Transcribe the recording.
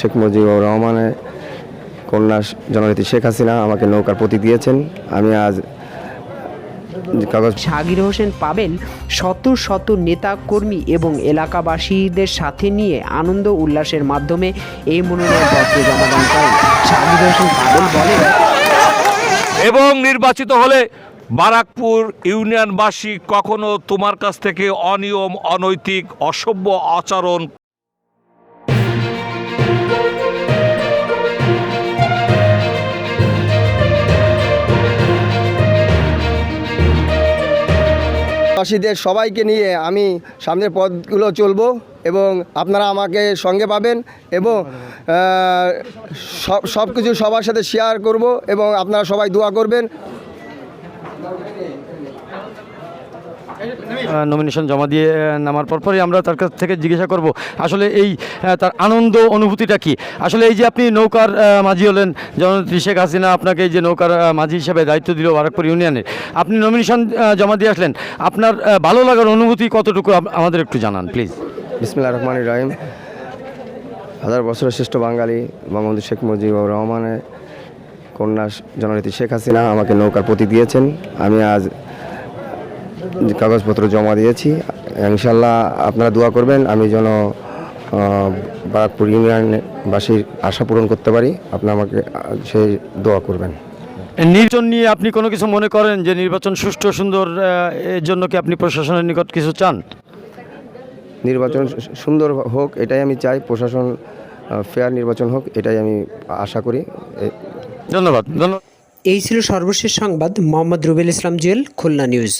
শেখ মুজিবুর রহমানের কন্যা জননেত্রী শেখ হাসিনা আমাকে নৌকার প্রতীক দিয়েছেন। আমি আজ কাগজ জাকির হোসেন পাবেন শত শত নেতা কর্মী এবং এলাকাবাসীদের সাথে নিয়ে আনন্দ উল্লাসের মাধ্যমে এই মনোনয়নপত্র জমাদান করেন। জাকির হোসেন পাবেল বলেন এবং নির্বাচিত হলে বারাকপুর ইউনিয়নবাসী কখনো তোমার কাছ থেকে অনিয়ম অনৈতিক অসভ্য আচরণ বাসীদের সবাইকে নিয়ে আমি সামনের পদগুলো চলবো এবং আপনারা আমাকে সঙ্গে পাবেন এবং সব সব কিছু সবার সাথে শেয়ার করব এবং আপনারা সবাই দোয়া করবেন। নমিনেশন জমা দিয়ে নামার পরপরই আমরা তার কাছ থেকে জিজ্ঞাসা করব, আসলে এই তার আনন্দ অনুভূতিটা কি? আসলে এই যে আপনি নৌকার মাঝি হলেন, জননেত্রী শেখ হাসিনা আপনাকে এই যে নৌকার মাঝি হিসেবে দায়িত্ব দিল বারাকপুর ইউনিয়নের আপনি নমিনেশন জমা দিয়ে আসলেন, আপনার ভালো লাগার অনুভূতি কতটুকু? আমাদের একটু জানান প্লিজ বিসমুল্লাহ রহমান রহিম। হাজার বছরের শ্রেষ্ঠ বাঙালি বঙ্গবন্ধু শেখ মুজিবুর রহমানের কন্যা জননেত্রী শেখ হাসিনা আমাকে নৌকার প্রতীক দিয়েছেন। আমি আজ কাগজপত্র জমা দিয়েছি। ইনশাল্লাহ আপনারা দোয়া করবেন আমি যেন বারাকপুর ইউনিয়নবাসীর আশা পূরণ করতে পারি। আপনি আমাকে সেই দোয়া করবেন। নির্বাচন নিয়ে আপনি কোনো কিছু মনে করেন যে নির্বাচন সুষ্ঠু সুন্দর এর জন্য কি আপনি প্রশাসনের নিকট কিছু চান? নির্বাচন সুন্দর হোক এটাই আমি চাই। প্রশাসন ফেয়ার নির্বাচন হোক এটাই আমি আশা করি। ধন্যবাদ ধন্যবাদ। এই ছিল সর্বশেষ সংবাদ মোহাম্মদ রুবেল ইসলাম জুয়েল খুলনা নিউজ।